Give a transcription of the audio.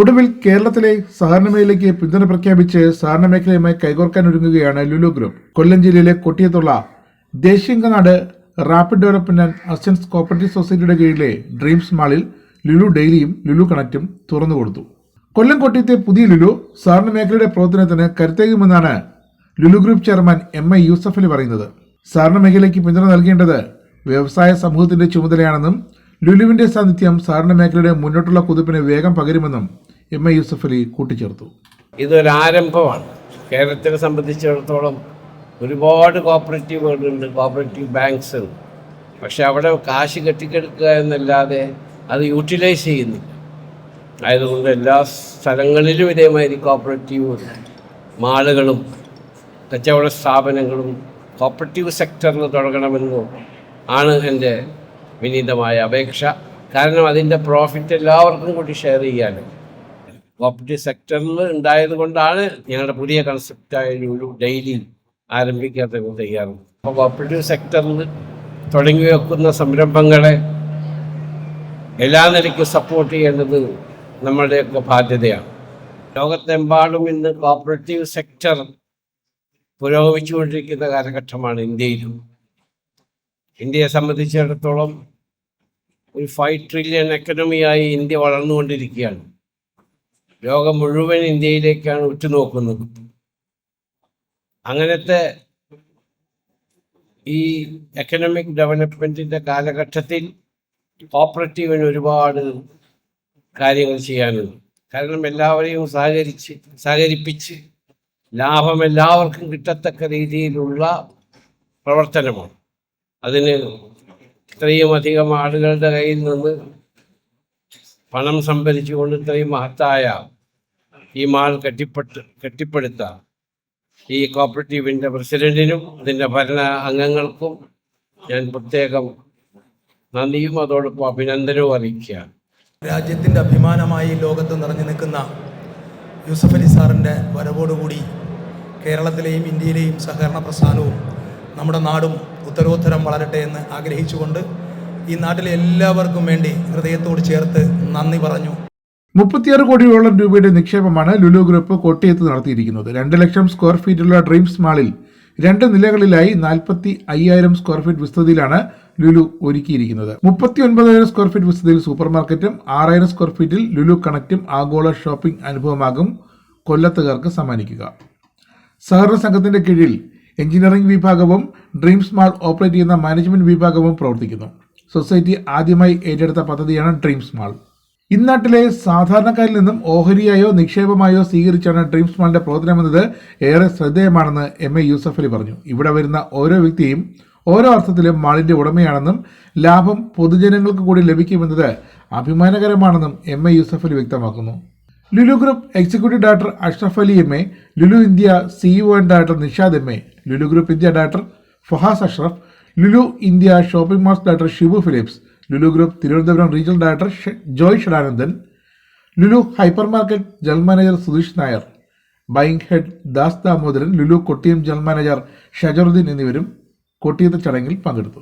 ഒടുവിൽ കേരളത്തിലെ സഹകരണ മേഖലയ്ക്ക് പിന്തുണ പ്രഖ്യാപിച്ച് സഹകരണ മേഖലയുമായി കൈകോർക്കാൻ ഒരുങ്ങുകയാണ് ലുലു ഗ്രൂപ്പ്. കൊല്ലം ജില്ലയിലെ കൊട്ടിയത്തുള്ള ദേശീയങ്കനാട് rapid development and assistance cooperative സൊസൈറ്റിയുടെ കീഴിലെ ഡ്രീംസ് മാളിൽ ലുലു ഡെയിലിയും ലുലു കണക്റ്റും തുറന്നു കൊടുത്തു. കൊല്ലം കൊട്ടിയത്തെ പുതിയ ലുലു സഹകരണ മേഖലയുടെ പ്രവർത്തനത്തിന് കരുത്തേകുമെന്നാണ് Lulu group chairman M I Yusuf Ali പറയുന്നത്. സഹകരണ മേഖലയ്ക്ക് പിന്തുണ നൽകേണ്ടത് വ്യവസായ സമൂഹത്തിന്റെ ചുമതലയാണെന്നും ലുലുവിന്റെ സാന്നിധ്യം സഹകരണ മേഖലയുടെ മുന്നോട്ടുള്ള കുതിപ്പിന് വേഗം പകരുമെന്നും എം എ യൂസഫ് അലി കൂട്ടിച്ചേർത്തു. ഇതൊരാരംഭമാണ് കേരളത്തിനെ സംബന്ധിച്ചിടത്തോളം ഒരുപാട് കോപ്പറേറ്റീവുകളുണ്ട് കോപ്പറേറ്റീവ് ബാങ്ക്സ് പക്ഷെ അവിടെ കാശ് കെട്ടിക്കെടുക്കുക എന്നല്ലാതെ അത് യൂട്ടിലൈസ് ചെയ്യുന്നില്ല. ആയതുകൊണ്ട് എല്ലാ സ്ഥലങ്ങളിലും ഇതേമാതിരി കോപ്പറേറ്റീവ് മാളുകളും കച്ചവട സ്ഥാപനങ്ങളും കോപ്പറേറ്റീവ് സെക്ടറിൽ തുടങ്ങണമെന്നും ആണ് എന്റെ വിനീതമായ അപേക്ഷ. കാരണം അതിന്റെ പ്രോഫിറ്റ് എല്ലാവർക്കും കൂടി ഷെയർ ചെയ്യാനും കോപ്പറേറ്റീവ് സെക്ടറിൽ ഉണ്ടായത് കൊണ്ടാണ് ഞങ്ങളുടെ പുതിയ കൺസെപ്റ്റായ ഒരു ഡെയിലി ആരംഭിക്കാത്ത തയ്യാറുണ്ട് അപ്പോൾ കോപ്പറേറ്റീവ് സെക്ടറിൽ തുടങ്ങി വെക്കുന്ന സംരംഭങ്ങളെ എല്ലാ നിലയ്ക്കും സപ്പോർട്ട് ചെയ്യേണ്ടത് നമ്മളുടെയൊക്കെ ബാധ്യതയാണ്. ലോകത്തെമ്പാടും ഇന്ന് കോപ്പറേറ്റീവ് സെക്ടർ പുരോഗമിച്ചുകൊണ്ടിരിക്കുന്ന കാലഘട്ടമാണ് ഇന്ത്യയിലും. ഇന്ത്യയെ സംബന്ധിച്ചിടത്തോളം ഒരു ഫൈവ് ട്രില്യൺ എക്കണമിയായി ഇന്ത്യ വളർന്നുകൊണ്ടിരിക്കുകയാണ്. ലോകം മുഴുവൻ ഇന്ത്യയിലേക്കാണ് ഉറ്റുനോക്കുന്നത്. അങ്ങനത്തെ ഈ എക്കണമിക് ഡെവലപ്മെന്റിന്റെ കാലഘട്ടത്തിൽ കോപ്പറേറ്റീവിന് ഒരുപാട് കാര്യങ്ങൾ ചെയ്യാനുണ്ട്. കാരണം എല്ലാവരെയും സഹകരിച്ച് സഹകരിപ്പിച്ച് ലാഭം എല്ലാവർക്കും കിട്ടത്തക്ക രീതിയിലുള്ള പ്രവർത്തനമാണ്. അതിന് ഇത്രയും അധികം ആളുകളുടെ കയ്യിൽ നിന്ന് പണം സംഭരിച്ചുകൊണ്ട് ഇത്രയും മഹത്തായ ഈ മാൾ കെട്ടിപ്പെട്ട് കെട്ടിപ്പടുത്ത ഈ കോപ്പറേറ്റീവിന്റെ പ്രസിഡന്റിനും അതിന്റെ ഭരണ അംഗങ്ങൾക്കും ഞാൻ പ്രത്യേകം നന്ദിയും അതോടൊപ്പം അഭിനന്ദനവും അറിയിക്കുകയാണ്. രാജ്യത്തിന്റെ അഭിമാനമായി ലോകത്ത് നിറഞ്ഞു നിൽക്കുന്ന യൂസഫ് അലി സാറിന്റെ വരവോടുകൂടി കേരളത്തിലെയും ഇന്ത്യയിലെയും സഹകരണ പ്രസ്ഥാനവും നമ്മുടെ നാടും ഉത്തരോത്തരം വളരട്ടെ എന്ന് ആഗ്രഹിച്ചുകൊണ്ട് ഈ നാട്ടിലെ എല്ലാവർക്കും വേണ്ടി ഹൃദയത്തോട് ചേർത്ത് നന്ദി പറഞ്ഞു. മുപ്പത്തിയാറ് കോടിയോളം രൂപയുടെ നിക്ഷേപമാണ് ലുലു ഗ്രൂപ്പ് കോട്ടയത്ത് നടത്തിയിരിക്കുന്നത്. രണ്ട് ലക്ഷം സ്ക്വയർ ഫീറ്റുള്ള ഡ്രീംസ് മാളിൽ രണ്ട് നിലകളിലായി നാൽപ്പത്തി അയ്യായിരം സ്ക്വയർ ഫീറ്റ് വിസ്തൃതിയിലാണ് ലുലു ഒരുക്കിയിരിക്കുന്നത്. മുപ്പത്തി ഒൻപതായിരം സ്ക്വയർ ഫീറ്റ് വിസ്തൃതിയിൽ സൂപ്പർ മാർക്കറ്റും ആറായിരം സ്ക്വയർ ഫീറ്റിൽ ലുലു കണക്റ്റും ആഗോള ഷോപ്പിംഗ് അനുഭവമാകും. കൊല്ലത്തുകാർക്ക് സമ്മാനിക്കുക. സഹകരണ സംഘത്തിന്റെ കീഴിൽ എഞ്ചിനീയറിംഗ് വിഭാഗവും ഡ്രീംസ് മാൾ ഓപ്പറേറ്റ് ചെയ്യുന്ന മാനേജ്മെന്റ് വിഭാഗവും പ്രവർത്തിക്കുന്നു. സൊസൈറ്റി ആദ്യമായി ഏറ്റെടുത്ത പദ്ധതിയാണ് ഡ്രീംസ് മാൾ. ഇന്നാട്ടിലെ സാധാരണക്കാരിൽ നിന്നും ഓഹരിയായോ നിക്ഷേപമായോ സ്വീകരിച്ചാണ് ഡ്രീംസ് മാളിന്റെ പ്രവർത്തനമെന്നത് ഏറെ ശ്രദ്ധേയമാണെന്ന് എം എ യൂസഫലി പറഞ്ഞു. ഇവിടെ വരുന്ന ഓരോ വ്യക്തിയും ഓരോ അർത്ഥത്തിലും മാളിന്റെ ഉടമയാണെന്നും ലാഭം പൊതുജനങ്ങൾക്ക് കൂടി ലഭിക്കുമെന്നത് അഭിമാനകരമാണെന്നും എം എ യൂസഫലി വ്യക്തമാക്കുന്നു. Lulu group executive director Ashraf Ali M A Lulu India CEO and director Nishad M A Lulu group India director Fahaz Ashraf Lulu India shopping malls director Shibu Philips Lulu group Thiruvananthapuram regional director Joy Shadanandan Lulu hypermarket general manager Sudheesh Nair buying head Das Damodaran Lulu Kottiyam general manager Shajaruddeen എന്നിവരും കൊട്ടിയത്തെ ചടങ്ങിൽ പങ്കെടുത്തു.